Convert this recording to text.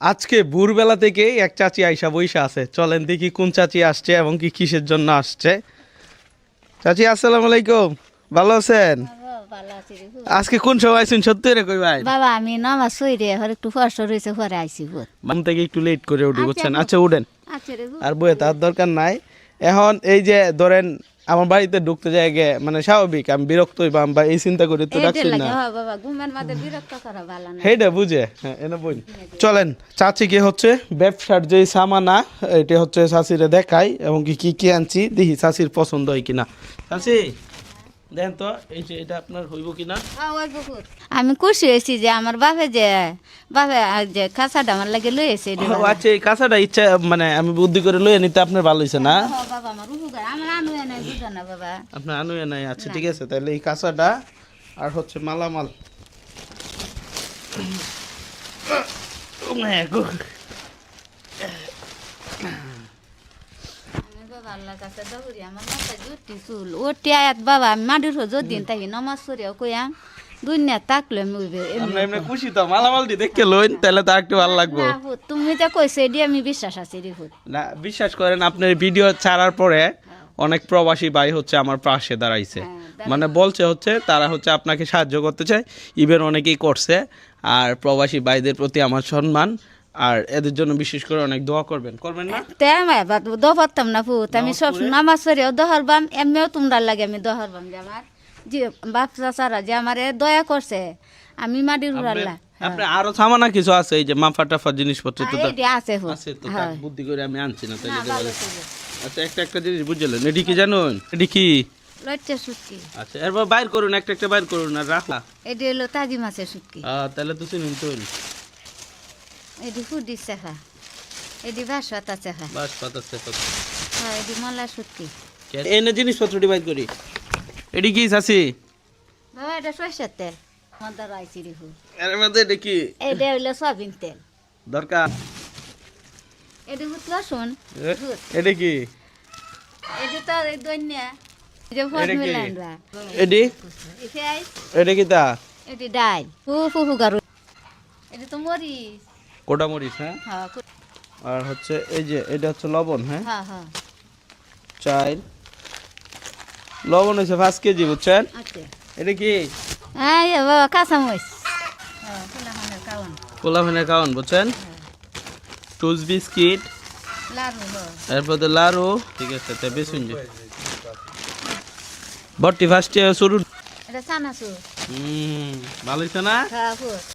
আজকে ভোরবেলা থেকে এক চাচি আইসা বইসা আছে। চলেন দেখি কোন চাচি আসছে এবং কি কিসের জন্য আসছে। চাচি আসসালামু আলাইকুম। ভালো আছেন? আজকে কোন সময় আইছেন? সত্যি রে কই ভাই? বাবা আমি নামাজ সই রে হর একটু কষ্ট রয়েছে পরে আইসি ভোর থেকে একটু লেট করে উঠি বুঝছেন? আচ্ছা উঠেন। আচ্ছা রে আর বইয়ে তার দরকার নাই। এখন এই যে ধরেন আমার বাড়িতে ঢুকতে যায় গে মানে স্বাভাবিক আমি বিরক্ত হইবাম বা এই চিন্তা করি তো রাখছি না। হ্যাঁ সেইটা বুঝে হ্যাঁ এনে বই। চলেন চাচিকে হচ্ছে ব্যবসার যে সামানা এটা হচ্ছে চাচিরে দেখাই এবং কি কি কি আনছি দেখি চাচির পছন্দ হয় কিনা। চাচি দেখেন তো এই যে এটা আপনার হইব কিনা? আমি খুশি হয়েছি যে আমার বাপে যে বাপে যে খাঁচাটা আমার লাগে লই এসে আচ্ছা এই কাঁচাটা ইচ্ছা মানে আমি বুদ্ধি করে লইয়ে নিতে আপনার ভালো হয়েছে না? না আপনার আনুয়ে নাই আচ্ছা ঠিক আছে তাহলে এই কাঁচাটা আর হচ্ছে মালামাল হ্যাঁ, আমি বাবা আল্লাহ কাছে দৌড়ি আমার মাথায় জুটি চুল ওটি আয়াত বাবা আমি মাটির হো দিন তাই নমাজ করিয়া কইয়াম দুনিয়া তাকলে আমি উইবে আমরা এমনি খুশি তো মালামাল দি দেখে লইন তাহলে তো একটু ভালো লাগবে। তুমি তো কইছে এডি আমি বিশ্বাস আছি রে না বিশ্বাস করেন আপনার ভিডিও ছাড়ার পরে অনেক প্রবাসী ভাই হচ্ছে আমার পাশে দাঁড়াইছে। হ্যাঁ, মানে বলছে হচ্ছে তারা হচ্ছে আপনাকে সাহায্য করতে চায় ইভেন অনেকেই করছে আর প্রবাসী ভাইদের প্রতি আমার সম্মান আর এদের জন্য বিশেষ করে অনেক দোয়া করবেন। করবেন না? তে আমি এবার দো পারতাম না ভূত আমি সব নামাজ পড়িও দহরবাম এমনিও তোমরা লাগে আমি দহরবাম যে আমার। যে বাপ চাচারা যে আমারে দয়া করছে আমি মাটির হুড়াল্লা আপনি আরও সামানা কিছু আছে এই যে মাফা টাফা জিনিসপত্র তো আছে আছে তো হ্যাঁ। বুদ্ধি করে আমি আনছি না তাহলে না, তো ভালো ভালো। ছিল। আচ্ছা একটা একটা জিনিস বুঝলেন এটি কি জানুন? এটি কি? লজ্জা আচ্ছা এরপর বাইর করুন একটা একটা বাইর করুন আর রাখলা। এডি হলো তাজি মাছের আহ, তাহলে তো চিনুন তো এডি ফুডি চেখা এডি বাসতা চেখা বাস পাতা হ্যাঁ এডি মলা সুটকি। এনে জিনিসপত্র ডিভাইড করি। এটি কি চাষি বাবা এটা সরষের তেল। মন্দার আইছি রে ভূত এর মধ্যে এটা কি? এটা হইল সয়াবিন তেল। দরকার। এডি ভূত লসুন এটা কি? এডি তো এই দইন্যা এই যে ফল এটা কি? এটি? এটা তা? এটি ডাল ফু ফু ফু গারু। এটি তো মরিচ। কোটা মরিচ হ্যাঁ হ্যাঁ আর হচ্ছে এই যে এটা হচ্ছে লবণ হ্যাঁ? হ্যাঁ হ্যাঁ। লবণ হয়েছে পাঁচ কেজি বুঝছেন? আচ্ছা। এটা কি? হ্যাঁ ইয়ে বাবা কাঁচা মরিচ হ্যাঁ ফুলাখানের কাউন কোলা ফেনের খাওয়ান বুঝছেন টুস বিস্কিট। এরপর তো লাড়ু ঠিক আছে তা যে ফার্স্টে শুরু এটা চানাচুর। হুম ভালো না? হ্যাঁ